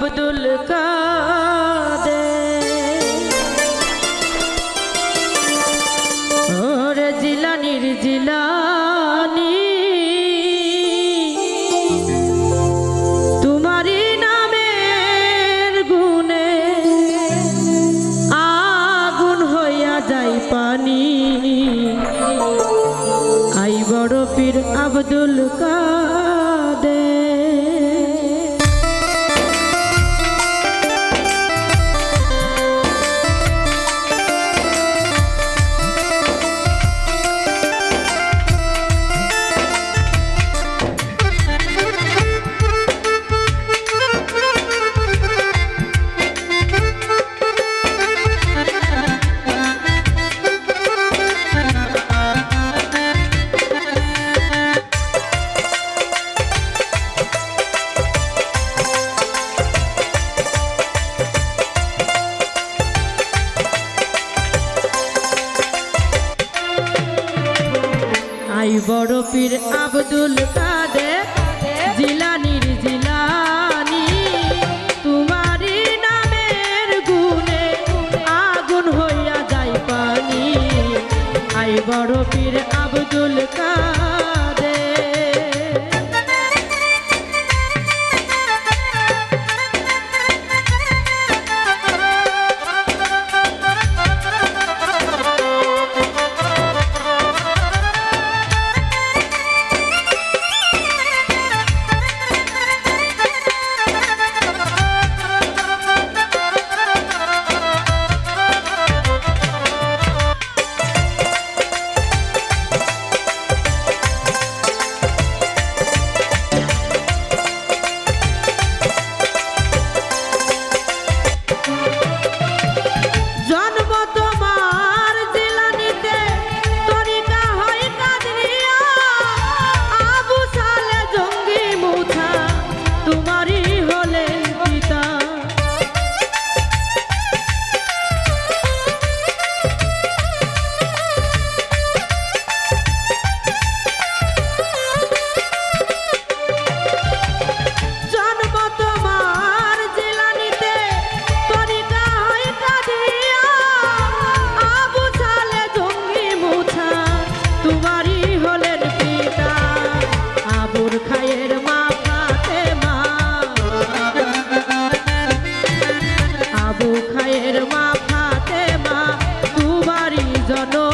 আব্দুল কাদের? জিলানির জিলানি তোমারি নামের গুনে আগুন হইয়া যাই পানি। আই বড় পীর আব্দুল কাদের। বড় পীর আব্দুল কাদে জিলানির জিলানি। তোমারি নামের গুনে আগুন হইয়া যায় পানি। আই বড় পীর don't know.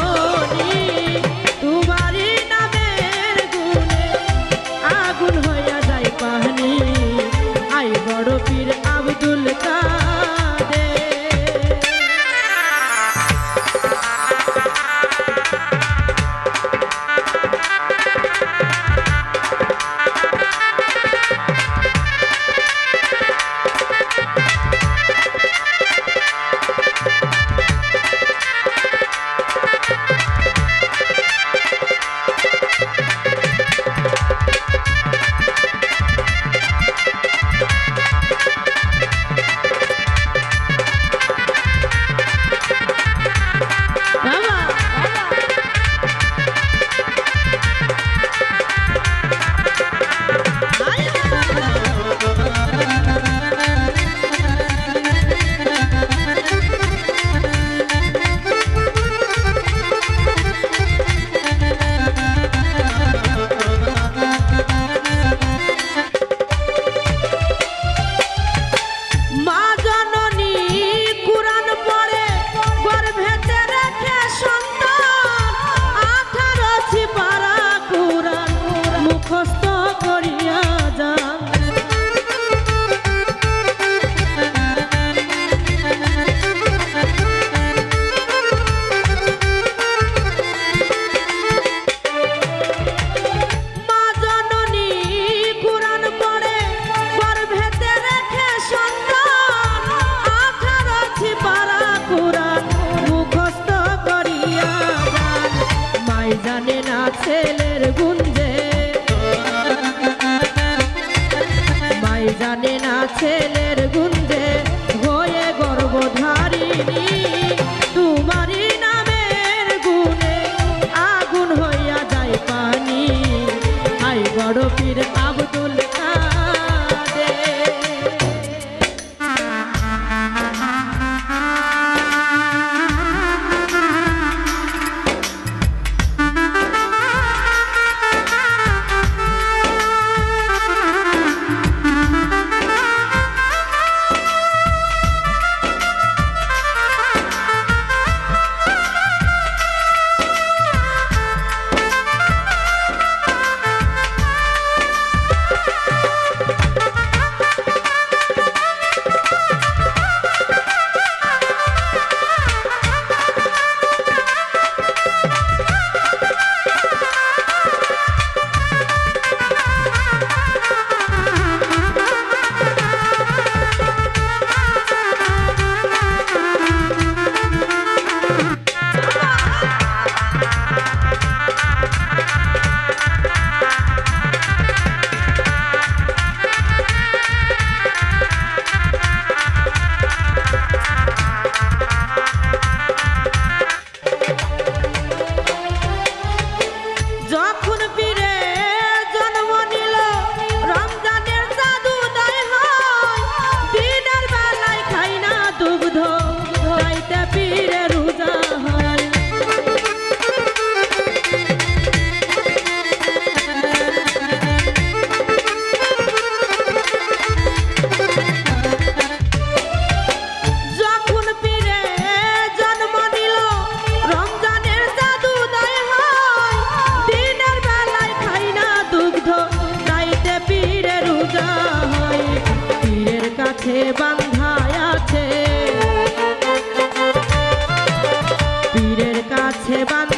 কাছে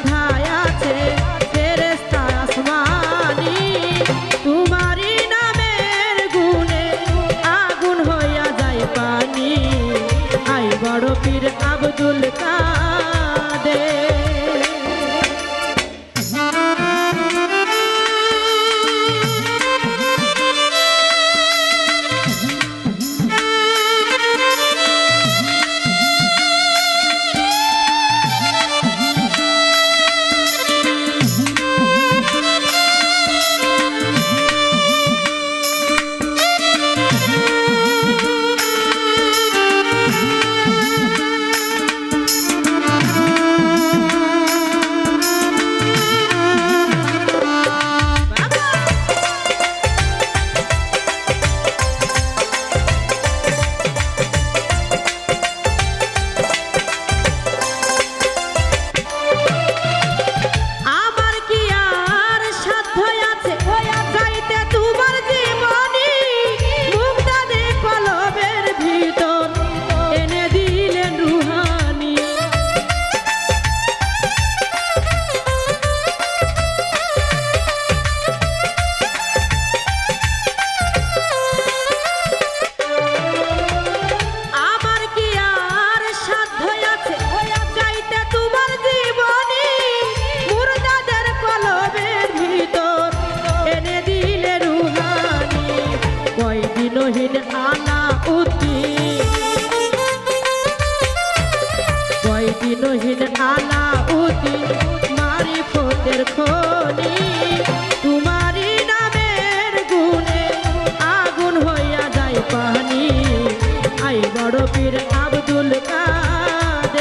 আব্দুল কাদের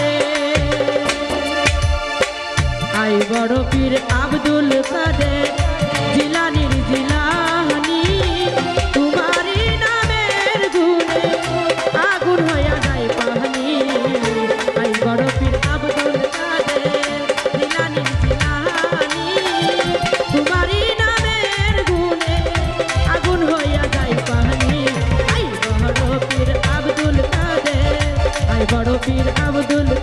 আই বড় পীর আব্দুল কাদের। পীর আব্দুল